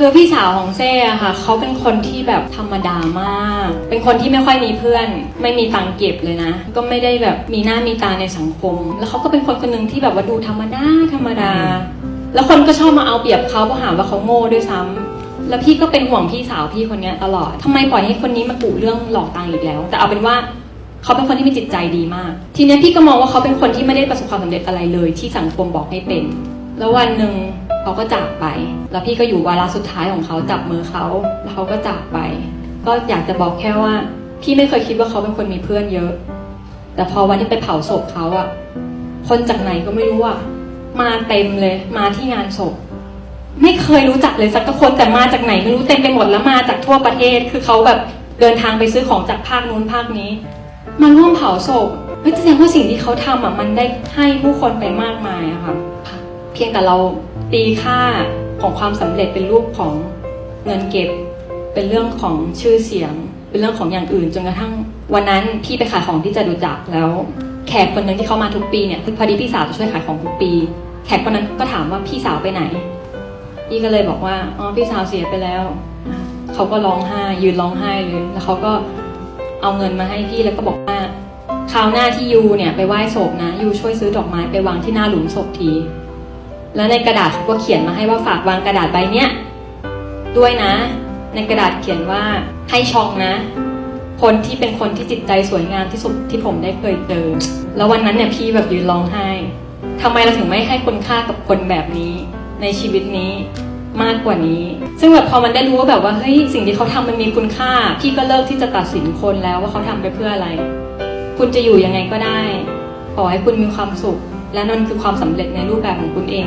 คือพี่สาวของเซ่อะค่ะเขาเป็นคนที่แบบธรรมดามาก เป็นคนที่ไม่ค่อยมีเพื่อน ไม่มีตังค์เก็บเลยนะ ก็ไม่ได้แบบมีหน้ามีตาในสังคม แล้วเขาก็เป็นคนคนหนึ่งที่แบบว่าดูธรรมดาธรรมดา แล้วคนก็ชอบมาเอาเปรียบเขาเพราะหาว่าเขาโง่ด้วยซ้ำแล้วพี่ก็เป็นห่วงพี่สาวพี่คนเนี้ยตลอดทำไมปล่อยให้คนนี้มากุเรื่องหลอกตังค์อีกแล้ว แต่เอาเป็นว่าเขาเป็นคนที่มีจิตใจดีมาก ทีเนี้ยพี่ก็มองว่าเขาเป็นคนที่ไม่ได้ประสบความสำเร็จอะไรเลย ที่สังคมบอกให้เป็น แล้ววันหนึ่ง เขาก็จากไป แล้วพี่ก็อยู่วาระสุดท้ายของเขาจับมือเขาแล้วเขาก็จากไป ก็อยากจะบอกแค่ว่า พี่ไม่เคยคิดว่าเขาเป็นคนมีเพื่อนเยอะ แต่พอวันที่ไปเผาศพเขาอะคนจากไหนก็ไม่รู้อะมาเต็มเลย มาที่งานศพ ไม่เคยรู้จักเลยสักคนแต่มาจากไหนไม่รู้เต็มไปหมดแล้วมาจากทั่วประเทศ คือเขาแบบเดินทางไปซื้อของจากภาคนู้นภาคนี้ มาร่วมเผาศพเฮ้ยแสดงว่าสิ่งที่เขาทำอะมันได้ให้ผู้คนไปมากมายอะค่ะ พียงแต่เราตีค่าของความสำเร็จเป็นรูปของเงินเก็บ เป็นเรื่องของชื่อเสียง เป็นเรื่องของอย่างอื่นจนกระทั่ง วันนั้นพี่ไปขายของที่จะดูจักแล้ว แขกคนหนึ่งที่เขามาทุกปีเนี่ยคือพอดีพี่สาวจะช่วยขายของทุกปี แขกคนนั้นก็ถามว่าพี่สาวไปไหน พี่ก็เลยบอกว่าอ๋อพี่สาวเสียไปแล้วเขาก็ร้องไห้ยืนร้องไห้เลยแล้วเขาก็เอาเงินมาให้พี่แล้วก็บอกว่าคราวหน้าที่ยูเนี่ยไปไหว้ศพนะยูช่วยซื้อดอกไม้ไปวางที่หน้าหลุมศพที แล้วในกระดาษเขาก็เขียนมาให้ว่าฝากวางกระดาษใบเนี้ยด้วยนะ ในกระดาษเขียนว่าให้ชองนะ คนที่เป็นคนที่จิตใจสวยงามที่สุดที่ผมได้เคยเจอ แล้ววันนั้นเนี่ยพี่แบบยืนร้องไห้ทำไมเราถึงไม่ให้คุณค่ากับคนแบบนี้ ในชีวิตนี้มากกว่านี้ ซึ่งแบบพอมันได้รู้ว่าแบบว่าเฮ้ยสิ่งที่เขาทำมันมีคุณค่า พี่ก็เลิกที่จะตัดสินคนแล้วว่าเขาทำไปเพื่ออะไร คุณจะอยู่ยังไงก็ได้ ขอให้คุณมีความสุข และนั่นคือความสำเร็จในรูปแบบของคุณเอง